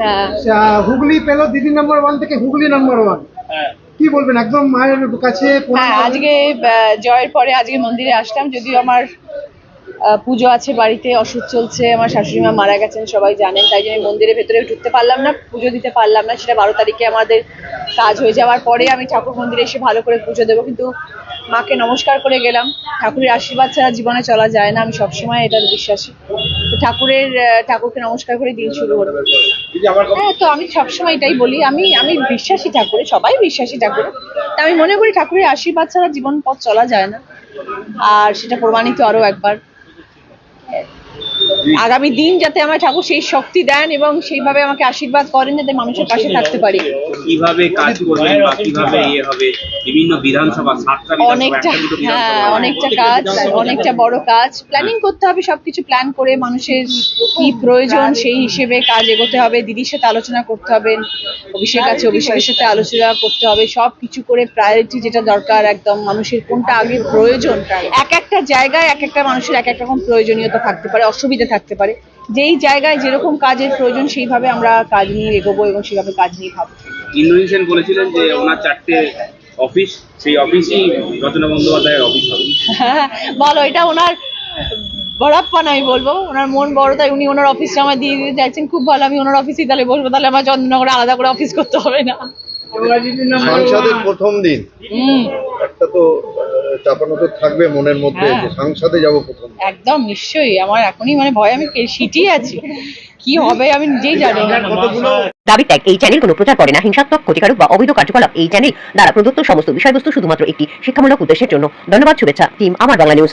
হ্যাঁ হুগলি পেল দিদি নাম্বার ওয়ান থেকে হুগলি নাম্বার ওয়ান কি বলবেন একদম মায়ের কাছে হ্যাঁ আজকে আহ, জয়ের পরে আজকে মন্দিরে আসলাম যদিও আমার আহ, পুজো আছে বাড়িতে অসুখ চলছে আমার শাশুড়ি মা মারা গেছেন সবাই জানেন তাই জন্য মন্দিরের ভেতরে ঢুকতে পারলাম না পুজো দিতে পারলাম না সেটা বারো তারিখে আমাদের কাজ হয়ে যাওয়ার পরে আমি ঠাকুর মন্দিরে এসে ভালো করে পুজো দেবো কিন্তু মাকে নমস্কার করে গেলাম ঠাকুরের আশীর্বাদ ছাড়া জীবনে চলা যায় না আমি সবসময় এটার বিশ্বাসী। ঠাকুরের ঠাকুরকে নমস্কার করে দিন শুরু হলো। হ্যাঁ তো আমি সবসময় এটাই বলি আমি আমি বিশ্বাসী ঠাকুরে সবাই বিশ্বাসী ঠাকুরে। তা আমি মনে করি ঠাকুরের আশীর্বাদ ছাড়া জীবন পথ চলা যায় না। আর সেটা প্রমাণিত আরও একবার। আগামী দিন যাতে আমার ঠাকুর সেই শক্তি দেন এবং সেইভাবে আমাকে আশীর্বাদ করেন যাতে মানুষের পাশে থাকতে পারি। কীভাবে কাজ করবেন বা কীভাবে ইয়ে হবে বিভিন্ন বিধানসভা অনেকটা হ্যাঁ অনেকটা কাজ অনেকটা বড় কাজ। প্ল্যানিং করতে হবে সবকিছু প্ল্যান করে মানুষের কি প্রয়োজন সেই হিসেবে কাজ এগোতে হবে। দিদির সাথে আলোচনা করতে হবে অভিষেক আছে অভিষেকের সাথে আলোচনা করতে হবে সব কিছু করে প্রায়োরিটি যেটা দরকার একদম মানুষের কোনটা আগে প্রয়োজন এক একটা জায়গায় এক একটা মানুষের এক এক রকম প্রয়োজনীয়তা থাকতে পারে। অসুবিধা থাকতে পারে। যেই জায়গায় যেরকম কাজের প্রয়োজন সেইভাবে আমরা কাজ নিয়ে এগোবো এবং সেইভাবে কাজ নিয়ে ভাববো। ইন্দ্রজিৎ সেন বলেছিলেন যে ওনার চারটে অফিস সেই অফিসই রচনা বন্দ্যোপাধ্যায়ের অফিস হবে। হ্যাঁ, বলো এটা ওনার বড়াপ্পান আমি বলব ওনার মন বড় তাই উনি ওনার অফিসটা আমার দিয়ে দিতে চাইছেন। খুব ভালো আমি ওনার অফিসেই তাহলে বসবো তাহলে আমার চন্দ্রনগরে আলাদা করে অফিস করতে হবে না। সাংসদের প্রথম দিন। একটা তো চাপানো তো থাকবে মনের মধ্যে হ্যাঁ। যে সাংসদে যাব প্রথম একদম নিশ্চয়ই। আমার এখনই মানে ভয় আমি সিটিয়ে আছি। কি হবে আমি নিজেই জানি না। দাবি ত্যাগ এই চ্যানেল কোনো প্রচার করে না। হিংসাত্মক ক্ষতিকারক বা অবৈধ কার্যকলাপ। এই চ্যানেল দ্বারা প্রদত্ত সমস্ত বিষয়বস্তু শুধুমাত্র একটি শিক্ষামূলক উদ্দেশ্যের জন্য। ধন্যবাদ শুভেচ্ছা। টিম আমার বাংলা নিউজ